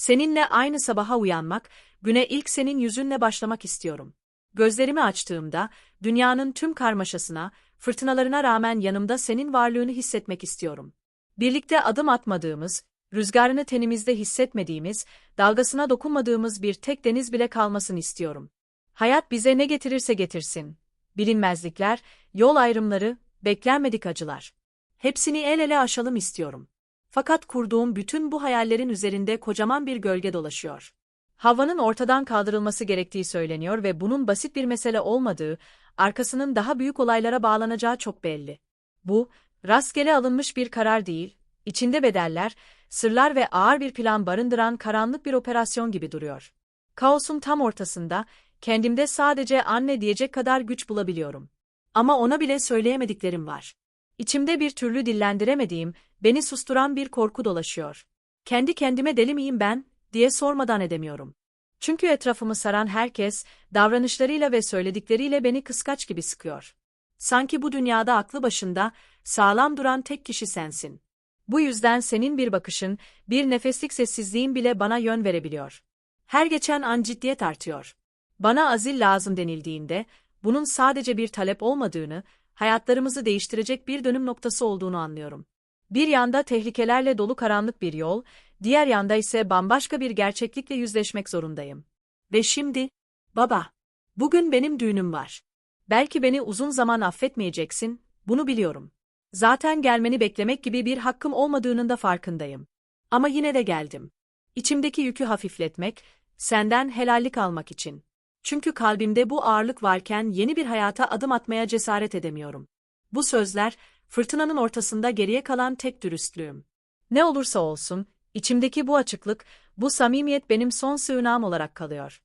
Seninle aynı sabaha uyanmak, güne ilk senin yüzünle başlamak istiyorum. Gözlerimi açtığımda, dünyanın tüm karmaşasına, fırtınalarına rağmen yanımda senin varlığını hissetmek istiyorum. Birlikte adım atmadığımız, rüzgarını tenimizde hissetmediğimiz, dalgasına dokunmadığımız bir tek deniz bile kalmasını istiyorum. Hayat bize ne getirirse getirsin. Bilinmezlikler, yol ayrımları, beklenmedik acılar. Hepsini el ele aşalım istiyorum. Fakat kurduğum bütün bu hayallerin üzerinde kocaman bir gölge dolaşıyor. Havanın ortadan kaldırılması gerektiği söyleniyor ve bunun basit bir mesele olmadığı, arkasının daha büyük olaylara bağlanacağı çok belli. Bu, rastgele alınmış bir karar değil, içinde bedeller, sırlar ve ağır bir plan barındıran karanlık bir operasyon gibi duruyor. Kaosun tam ortasında, kendimde sadece anne diyecek kadar güç bulabiliyorum. Ama ona bile söyleyemediklerim var. İçimde bir türlü dillendiremediğim, beni susturan bir korku dolaşıyor. Kendi kendime deli miyim ben, diye sormadan edemiyorum. Çünkü etrafımı saran herkes, davranışlarıyla ve söyledikleriyle beni kıskaç gibi sıkıyor. Sanki bu dünyada aklı başında, sağlam duran tek kişi sensin. Bu yüzden senin bir bakışın, bir nefeslik sessizliğin bile bana yön verebiliyor. Her geçen an ciddiyet artıyor. Bana azil lazım denildiğinde, bunun sadece bir talep olmadığını, hayatlarımızı değiştirecek bir dönüm noktası olduğunu anlıyorum. Bir yanda tehlikelerle dolu karanlık bir yol, diğer yanda ise bambaşka bir gerçeklikle yüzleşmek zorundayım. Ve şimdi, baba, bugün benim düğünüm var. Belki beni uzun zaman affetmeyeceksin, bunu biliyorum. Zaten gelmeni beklemek gibi bir hakkım olmadığının da farkındayım. Ama yine de geldim. İçimdeki yükü hafifletmek, senden helallik almak için. Çünkü kalbimde bu ağırlık varken yeni bir hayata adım atmaya cesaret edemiyorum. Bu sözler, fırtınanın ortasında geriye kalan tek dürüstlüğüm. Ne olursa olsun, içimdeki bu açıklık, bu samimiyet benim son sığınağım olarak kalıyor.